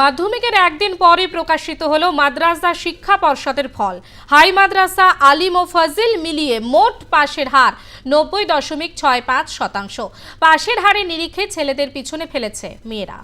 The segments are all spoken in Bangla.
মাধ্যমিকের একদিন পরে প্রকাশিত হলো মাদ্রাসা শিক্ষা পর্ষদের ফল। হাই মাদ্রাসা আলিম ও ফজিল মিলিয়ে মোট পাশের হার নব্বই দশমিক ছয় পাঁচ শতাংশ। পাশের হারে নিরিখে ছেলেদের পিছনে ফেলেছে মেয়েরা।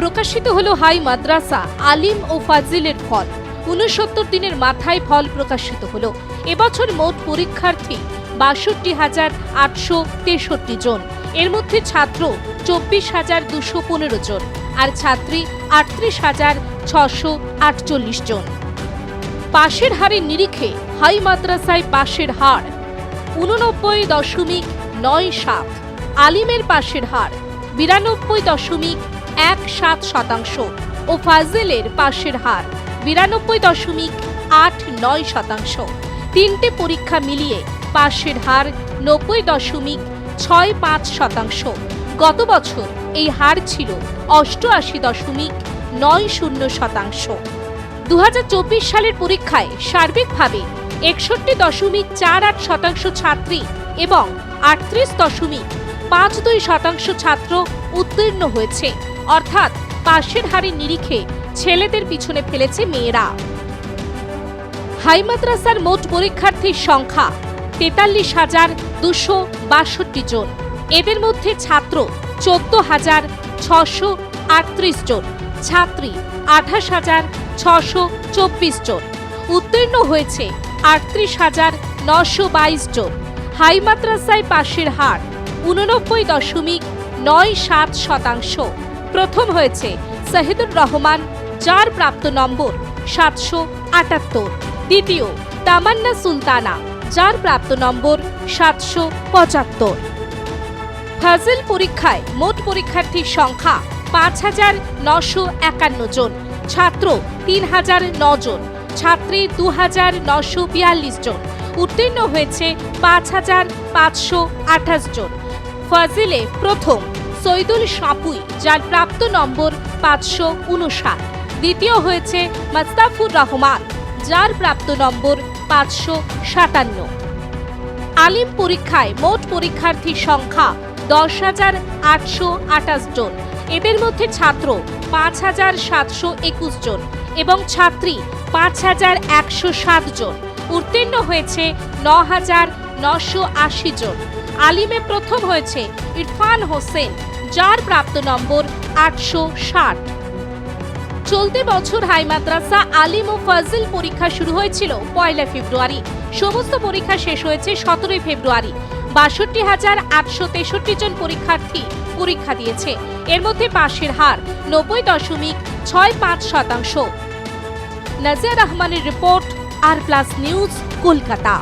প্রকাশিত হলো হাই মাদ্রাসা আলিম ও ফাজিলের ফল। উনসত্তর দিনের মাথায় ফল প্রকাশিত হলো। এবছর মোট পরীক্ষার্থী বাষট্টি হাজার আটশো তেষট্টি জন। এর মধ্যে ছাত্র চব্বিশ হাজার দুশো পনেরো জন আর ছাত্রী আটত্রিশ হাজার ছশো আটচল্লিশ জন। পাশের হারের নিরিখে হাই মাদ্রাসায় পাশের হার উননব্বই দশমিক নয় সাত। আলিমের পাশের হার বিরানব্বই দশমিক এক সাত শতাংশ। ও ফাজেলের পাশের হার বিরানব্বই দশমিক আট নয় শতাংশ। তিনটে পরীক্ষা মিলিয়ে পাশের হার নব্বই দশমিক ছয় পাঁচ শতাংশ। গত বছর এই হার ছিল অষ্টআশি দশমিক নয় শূন্য শতাংশ। দু সালের পরীক্ষায় সার্বিকভাবে একষট্টি দশমিক চার আট শতাংশ ছাত্রী এবং আটত্রিশ দশমিক পাঁচ দুই শতাংশ ছাত্র উত্তীর্ণ হয়েছে। অর্থাৎ পাশের হারের নিরিখে ছেলেদের পিছনে ফেলেছে মেয়েরা। হাই মাদ্রাসার মোট পরীক্ষার্থীর সংখ্যা তেতাল্লিশ হাজার দুশো বাষট্টি জন। এদের মধ্যে ছাত্র চোদ্দ হাজার ছশো আটত্রিশ জন। ছাত্রী আঠাশ হাজার ছশো চব্বিশ জন। উত্তীর্ণ হয়েছে আটত্রিশ হাজার নশো বাইশ জন। হাই মাদ্রাসায় পাশের হার উননব্বই দশমিক নয় সাত শতাংশ। প্রথম হয়েছে শহীদুর রহমান, যার প্রাপ্ত নম্বর সাতশো আটাত্তর। দ্বিতীয়, তামান্না সুলতানা। যার প্রাপ্ত নম্বর সাতশো পঁচাত্তর। ফাজিল পরীক্ষায় মোট পরীক্ষার্থীর সংখ্যা পাঁচ হাজার নশো একান্ন জন, ছাত্র তিন হাজার জন ছাত্রী দু হাজার নশো বিয়াল্লিশ জন। উত্তীর্ণ হয়েছে পাঁচ হাজার পাঁচশো আঠাশ জন। ফাজিলে প্রথম সৈদুল সাপুই যার প্রাপ্ত নম্বর পাঁচশো উনষাট। দ্বিতীয় হয়েছে মাস্তাফুর রহমান যার প্রাপ্ত নম্বর পাঁচশো সাতান্ন। আলিম পরীক্ষায় মোট পরীক্ষার্থীর সংখ্যা দশ হাজার আটশো আঠাশ জন। এদের মধ্যে ছাত্র পাঁচ হাজার সাতশো একুশ জন এবং ছাত্রী পাঁচ হাজার একশো সাত জন। উত্তীর্ণ হয়েছে ন হাজার নশো আশি জন। আলিমে প্রথম হয়েছে ইরফান হোসেন, যার প্রাপ্ত নম্বর আটশো ষাট। চলতি বছর হাই মাদ্রাসা আলিম ও ফাজিল পরীক্ষা শুরু হয়েছিল পয়লা ফেব্রুয়ারি। সমস্ত পরীক্ষা শেষ হয়েছে সতেরোই ফেব্রুয়ারি। বাষট্টি হাজার আটশো তেষট্টি জন পরীক্ষার্থী পরীক্ষা দিয়েছে। এর মধ্যে পাশের হার নব্বই দশমিক ছয় পাঁচ শতাংশ। নাজিয়া রহমানের report R plus news Kolkata.